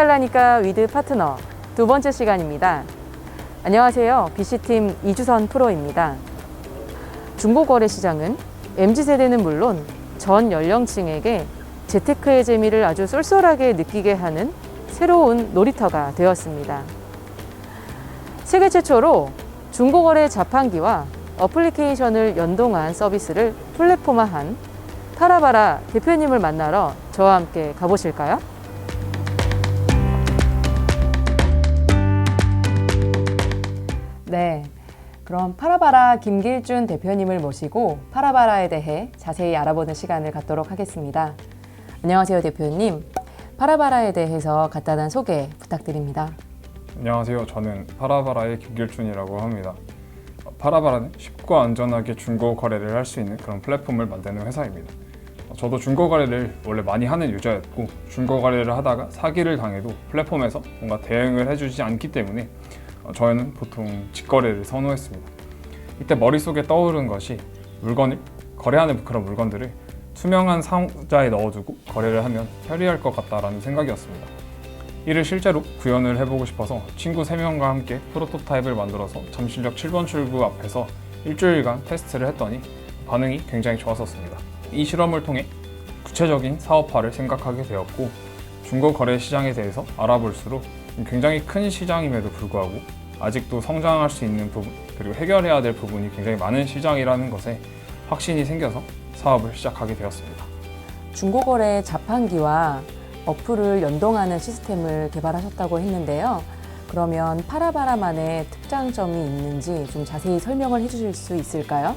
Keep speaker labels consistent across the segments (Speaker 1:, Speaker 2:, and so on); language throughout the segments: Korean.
Speaker 1: 하려니까 위드 파트너 두 번째 시간입니다. 안녕하세요. BC팀 이주선 프로입니다. 중고거래 시장은 MZ세대는 물론 전 연령층에게 재테크의 재미를 아주 쏠쏠하게 느끼게 하는 새로운 놀이터가 되었습니다. 세계 최초로 중고거래 자판기와 어플리케이션을 연동한 서비스를 플랫폼화한 파라바라 대표님을 만나러 저와 함께 가보실까요? 네. 그럼 파라바라 김길준 대표님을 모시고 파라바라에 대해 자세히 알아보는 시간을 갖도록 하겠습니다. 안녕하세요, 대표님. 파라바라에 대해서 간단한 소개 부탁드립니다.
Speaker 2: 안녕하세요. 저는 파라바라의 김길준이라고 합니다. 파라바라는 쉽고 안전하게 중고 거래를 할 수 있는 그런 플랫폼을 만드는 회사입니다. 저도 중고 거래를 원래 많이 하는 유저였고 중고 거래를 하다가 사기를 당해도 플랫폼에서 뭔가 대응을 해주지 않기 때문에 저희는 보통 직거래를 선호했습니다. 이때 머릿속에 떠오른 것이 물건을 거래하는 그런 물건들을 투명한 상자에 넣어두고 거래를 하면 편리할 것 같다라는 생각이었습니다. 이를 실제로 구현을 해보고 싶어서 친구 3명과 함께 프로토타입을 만들어서 잠실역 7번 출구 앞에서 일주일간 테스트를 했더니 반응이 굉장히 좋았었습니다. 이 실험을 통해 구체적인 사업화를 생각하게 되었고 중고 거래 시장에 대해서 알아볼수록 굉장히 큰 시장임에도 불구하고 아직도 성장할 수 있는 부분 그리고 해결해야 될 부분이 굉장히 많은 시장이라는 것에 확신이 생겨서 사업을 시작하게 되었습니다.
Speaker 1: 중고거래 자판기와 어플을 연동하는 시스템을 개발하셨다고 했는데요. 그러면 파라바라만의 특장점이 있는지 좀 자세히 설명을 해주실 수 있을까요?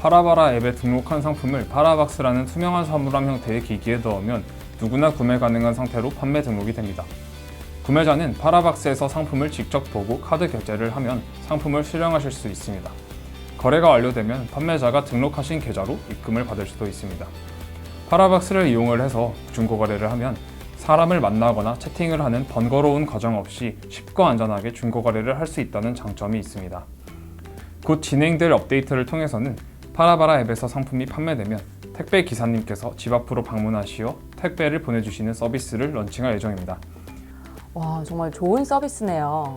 Speaker 2: 파라바라 앱에 등록한 상품을 파라박스라는 투명한 사물함 형태의 기기에 넣으면 누구나 구매 가능한 상태로 판매 등록이 됩니다. 구매자는 파라박스에서 상품을 직접 보고 카드 결제를 하면 상품을 수령하실 수 있습니다. 거래가 완료되면 판매자가 등록하신 계좌로 입금을 받을 수도 있습니다. 파라박스를 이용을 해서 중고 거래를 하면 사람을 만나거나 채팅을 하는 번거로운 과정 없이 쉽고 안전하게 중고 거래를 할 수 있다는 장점이 있습니다. 곧 진행될 업데이트를 통해서는 파라바라 앱에서 상품이 판매되면 택배 기사님께서 집 앞으로 방문하시어 택배를 보내주시는 서비스를 런칭할 예정입니다.
Speaker 1: 와, 정말 좋은 서비스네요.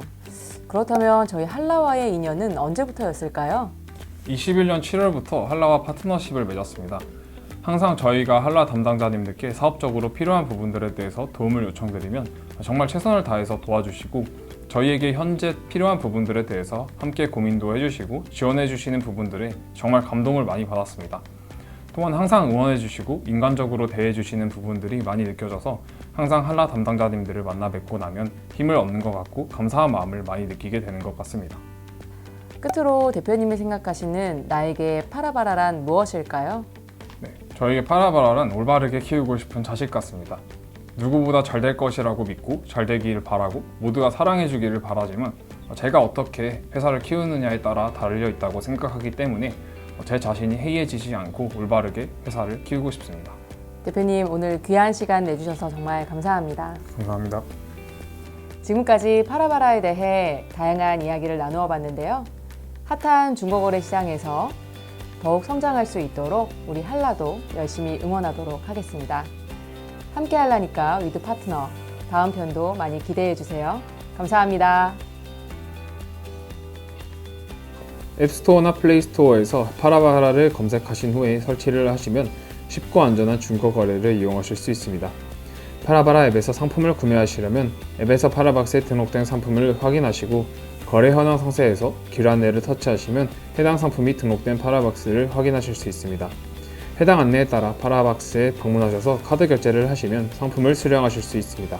Speaker 1: 그렇다면 저희 한라와의 인연은 언제부터였을까요?
Speaker 2: 21년 7월부터 한라와 파트너십을 맺었습니다. 항상 저희가 한라 담당자님들께 사업적으로 필요한 부분들에 대해서 도움을 요청드리면 정말 최선을 다해서 도와주시고 저희에게 현재 필요한 부분들에 대해서 함께 고민도 해주시고 지원해주시는 부분들에 정말 감동을 많이 받았습니다. 또한 항상 응원해주시고 인간적으로 대해주시는 부분들이 많이 느껴져서 항상 한라 담당자님들을 만나 뵙고 나면 힘을 얻는 것 같고 감사한 마음을 많이 느끼게 되는 것 같습니다.
Speaker 1: 끝으로 대표님이 생각하시는 나에게 파라바라란 무엇일까요?
Speaker 2: 네, 저에게 파라바라란 올바르게 키우고 싶은 자식 같습니다. 누구보다 잘 될 것이라고 믿고 잘 되기를 바라고 모두가 사랑해 주기를 바라지만 제가 어떻게 회사를 키우느냐에 따라 달려 있다고 생각하기 때문에 제 자신이 해이해지지 않고 올바르게 회사를 키우고 싶습니다.
Speaker 1: 대표님 오늘 귀한 시간 내주셔서 정말 감사합니다.
Speaker 2: 감사합니다.
Speaker 1: 지금까지 파라바라에 대해 다양한 이야기를 나누어 봤는데요. 핫한 중고거래 시장에서 더욱 성장할 수 있도록 우리 한라도 열심히 응원하도록 하겠습니다. 함께 하려니까 위드 파트너 다음 편도 많이 기대해 주세요. 감사합니다.
Speaker 2: 앱스토어나 플레이스토어에서 파라바라를 검색하신 후에 설치를 하시면 쉽고 안전한 중고 거래를 이용하실 수 있습니다. 파라바라 앱에서 상품을 구매하시려면 앱에서 파라박스에 등록된 상품을 확인하시고 거래 현황 상세에서 길 안내를 터치하시면 해당 상품이 등록된 파라박스를 확인하실 수 있습니다. 해당 안내에 따라 파라박스에 방문하셔서 카드 결제를 하시면 상품을 수령하실 수 있습니다.